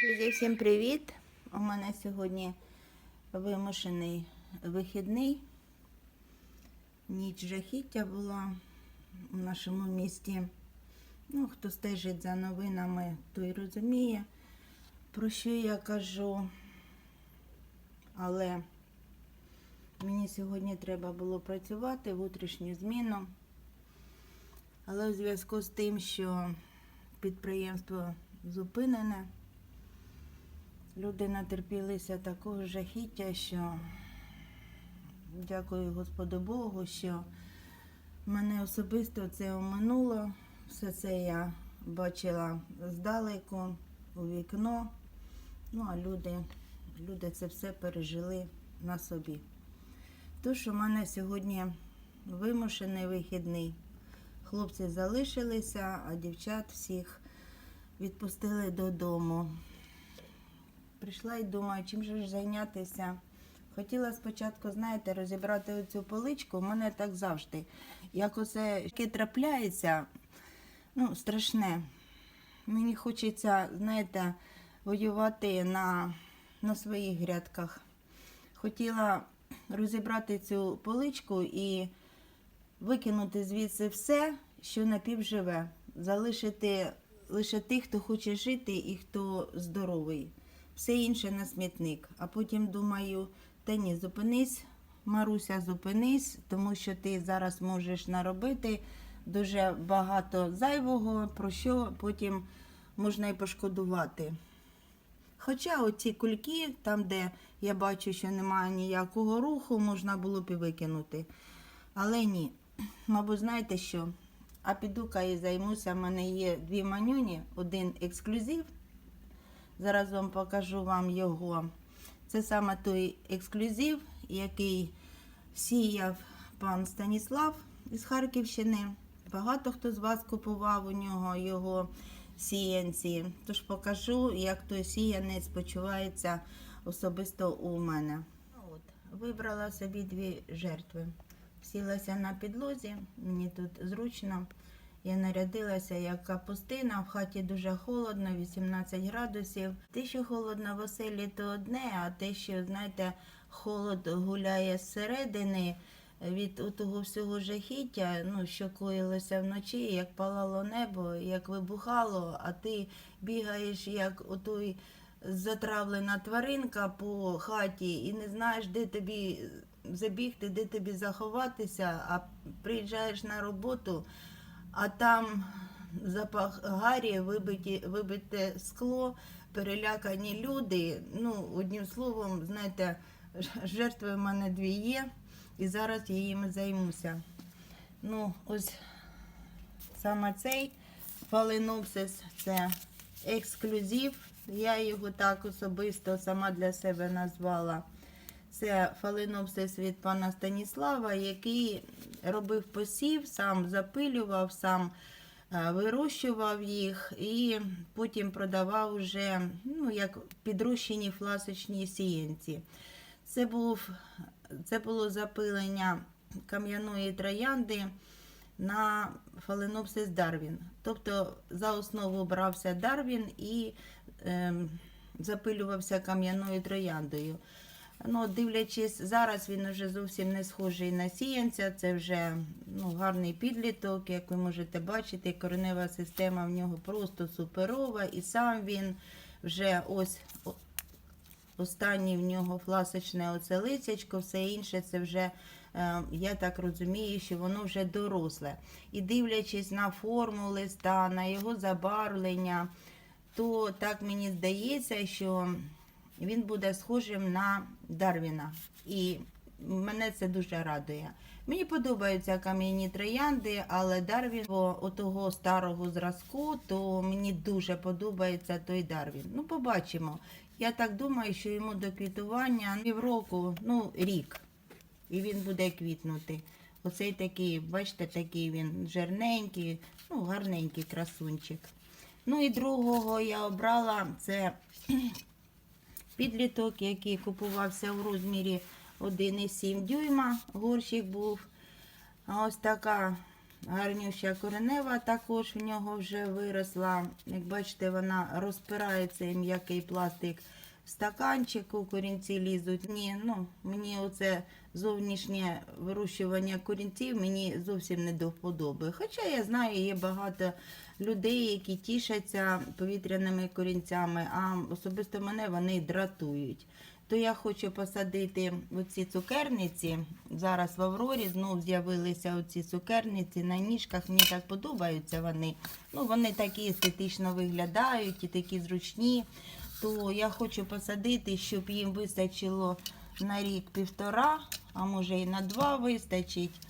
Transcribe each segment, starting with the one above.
Друзі, всім привіт! У мене сьогодні вимушений вихідний. Ніч жахіття була у нашому місті. Ну, хто стежить за новинами, той розуміє, про що я кажу. Але мені сьогодні треба було працювати в утрішню зміну. Але у зв'язку з тим, що підприємство зупинене, люди натерпілися такого жахіття, що дякую Господу Богу, що мене особисто це оминуло. Все це я бачила здалеку, у вікно. Ну, а люди, люди це все пережили на собі. Тож у мене сьогодні вимушений вихідний. Хлопці залишилися, а дівчат всіх відпустили додому. Прийшла і думаю, чим же ж зайнятися. Хотіла спочатку, знаєте, розібрати оцю поличку. У мене так завжди. Як оце таке трапляється, ну, страшне. Мені хочеться, знаєте, воювати на, на своїх грядках. Хотіла розібрати цю поличку і викинути звідси все, що напівживе, залишити лише тих, хто хоче жити і хто здоровий. Все інше на смітник. А потім думаю, та ні, зупинись, Маруся, зупинись, тому що ти зараз можеш наробити дуже багато зайвого, про що потім можна і пошкодувати. Хоча оці кульки, там, де я бачу, що немає ніякого руху, можна було б і викинути. Але ні. Мабуть, знаєте що? А піду-ка і займуся. У мене є дві манюні, один ексклюзив. Зараз вам покажу вам його. Це саме той ексклюзив, який сіяв пан Станіслав із Харківщини. Багато хто з вас купував у нього його сіянці. Тож покажу, як той сіянець почувається особисто у мене. От, вибрала собі дві жертви. Сілася на підлозі, мені тут зручно. Я нарядилася як капустина, в хаті дуже холодно, 18 градусів. Те, що холодно в оселі, то одне, а те, що, знаєте, холод гуляє зсередини від того всього жахіття, ну, що коїлося вночі, як палало небо, як вибухало, а ти бігаєш, як отой затравлена тваринка по хаті і не знаєш, де тобі забігти, де тобі заховатися, а приїжджаєш на роботу, а там запах гарі, вибиті, вибите скло, перелякані люди. Ну, одним словом, знаєте, жертви в мене дві є, і зараз я їм займуся. Ну, ось саме цей фаленопсис це ексклюзив. Я його так особисто сама для себе назвала. Це фаленопсис від пана Станіслава, який робив посів, сам запилював, сам е, вирощував їх і потім продавав вже ну, як підрощені фласочні сіянці. Це, був, це було запилення кам'яної троянди на фаленопсис Дарвін. Тобто за основу брався Дарвін і е, запилювався кам'яною трояндою. Ну, дивлячись, зараз він вже зовсім не схожий на сіянця, це вже ну, гарний підліток, як ви можете бачити, коренева система в нього просто суперова, і сам він вже ось останній в нього фласочне оце лицячко, все інше це вже, е, я так розумію, що воно вже доросле. І дивлячись на форму листа, на його забарвлення, то так мені здається, що він буде схожим на Дарвіна. І мене це дуже радує. Мені подобаються кам'яні троянди, але Дарвін отого старого зразку, то мені дуже подобається той Дарвін. Ну, побачимо. Я так думаю, що йому до квітування півроку, ну, рік. І він буде квітнути. Оцей такий, бачите, такий він жирненький, ну, гарненький красунчик. Ну і другого я обрала це підліток, який купувався в розмірі 1,7 дюйма. Горщик був. Ось така гарнюща коренева також в нього вже виросла. Як бачите, вона розпирається м'який пластик в стаканчику, корінці лізуть. Ні, ну, мені оце зовнішнє вирощування корінців мені зовсім не до вподоби. Хоча я знаю, є багато людей, які тішаться повітряними корінцями, а особисто мене вони дратують. То я хочу посадити оці цукерниці. Зараз в Аврорі знов з'явилися оці цукерниці на ніжках. Мені так подобаються вони. Ну, вони такі естетично виглядають і такі зручні. То я хочу посадити, щоб їм вистачило на рік півтора, а може і на два вистачить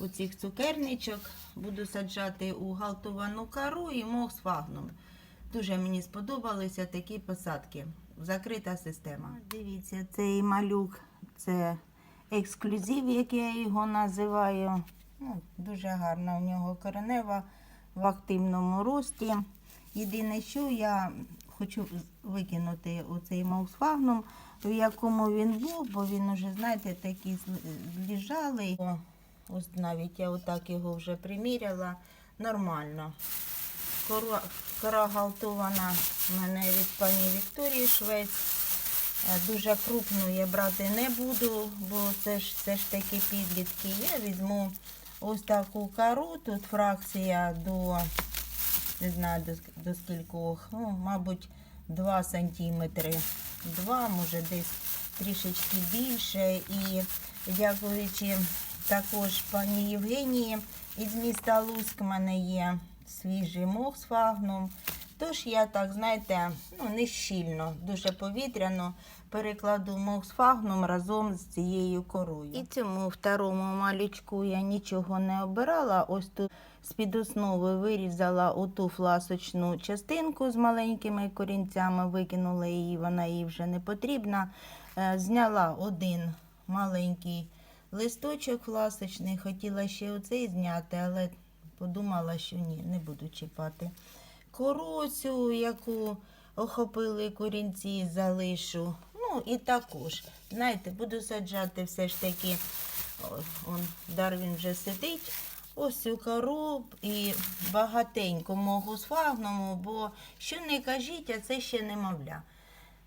оцих цукерничок. Буду саджати у галтовану кару і мох фагном. Дуже мені сподобалися такі посадки. Закрита система. Дивіться, цей малюк це ексклюзив, як я його називаю. Ну, дуже гарна у нього коренева в активному рості. Єдине, що я хочу викинути оцей маусфагнум, в якому він був, бо він уже, знаєте, такий зліжалий. Ось навіть я отак його вже приміряла. Нормально. Кора, кора галтована в мене від пані Вікторії Швець. Е, Дуже крупну я брати не буду, бо це ж все ж таки підлітки. Я візьму ось таку кару. Тут фракція до не знаю до, до скількох, ну, мабуть, 2 сантиметри. 2, може десь трішечки більше. І дякуючи також пані Євгенії із міста Луцьк, в мене є свіжий мох з фагном. Тож я так, знаєте, ну не щільно, дуже повітряно перекладу мох з фагном разом з цією корою. І цьому второму малючку я нічого не обирала. Ось тут з-під основи вирізала оту фласочну частинку з маленькими корінцями, викинула її, вона їй вже не потрібна. Е, Зняла один маленький листочок фласочний, хотіла ще оцей зняти, але подумала, що ні, не буду чіпати. Кору цю, яку охопили корінці, залишу. Ну і також, знаєте, буду саджати все ж таки, он, Дарвін вже сидить. Ось цю кору і багатенько можу з фагному, бо що не кажіть, а це ще немовля.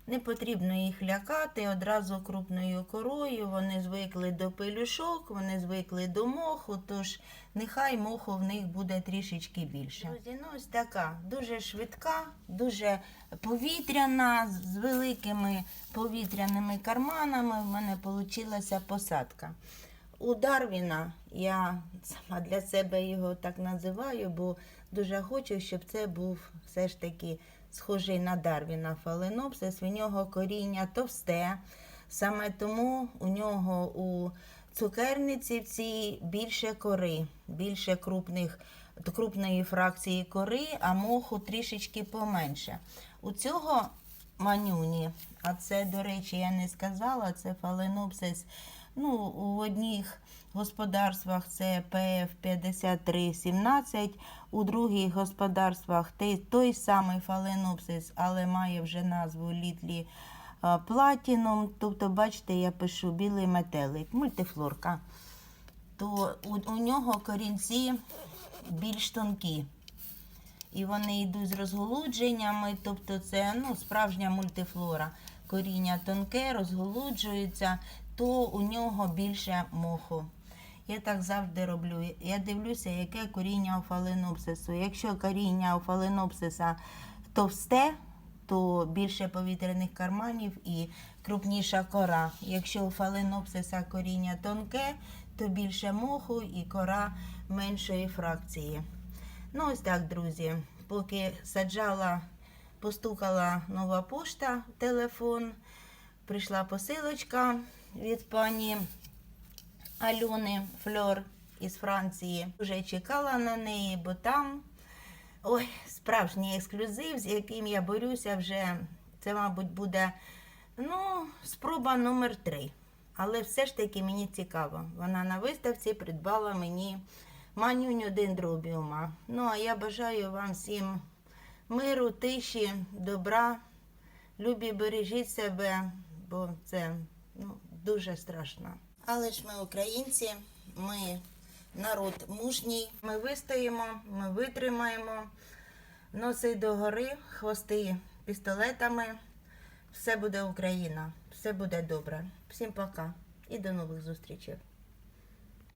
Не потрібно їх лякати одразу крупною корою. Вони звикли до пилюшок, вони звикли до моху, тож нехай моху в них буде трішечки більше. Друзі, ну ось така дуже швидка, дуже повітряна, з великими повітряними карманами. В мене вийшла посадка. У Дарвіна я сама для себе його так називаю, бо дуже хочу, щоб це був все ж таки схожий на Дарвіна фаленопсис. В нього коріння товсте. Саме тому у нього у цукерниці в цій більше кори, більше крупних, крупної фракції кори, а моху трішечки поменше. У цього манюні, а це, до речі, я не сказала, це фаленопсис. Ну, у одних господарствах це ПФ 5317, у других господарствах той, самий фаленопсис, але має вже назву Літлі Платіном. Тобто, бачите, я пишу білий метелик, мультифлорка. То у, у нього корінці більш тонкі. І вони йдуть з розголудженнями, тобто це ну, справжня мультифлора. Коріння тонке, розголуджується, то у нього більше моху. Я так завжди роблю. Я дивлюся, яке коріння у фаленопсису. Якщо коріння у фаленопсиса товсте, то більше повітряних карманів і крупніша кора. Якщо у фаленопсиса коріння тонке, то більше моху і кора меншої фракції. Ну, ось так, друзі. Поки саджала, постукала нова пошта телефон, прийшла посилочка від пані Альони Фльор із Франції. Вже чекала на неї, бо там ой, справжній ексклюзив, з яким я борюся вже. Це, мабуть, буде ну, спроба номер три. Але все ж таки мені цікаво. Вона на виставці придбала мені манюню дендробіума. Ну, а я бажаю вам всім миру, тиші, добра. Любі, бережіть себе, бо це ну, дуже страшно. Але ж ми українці, ми народ мужній. Ми вистоїмо, ми витримаємо. Носи догори, хвости пістолетами. Все буде Україна, все буде добре. Всім пока і до нових зустрічей.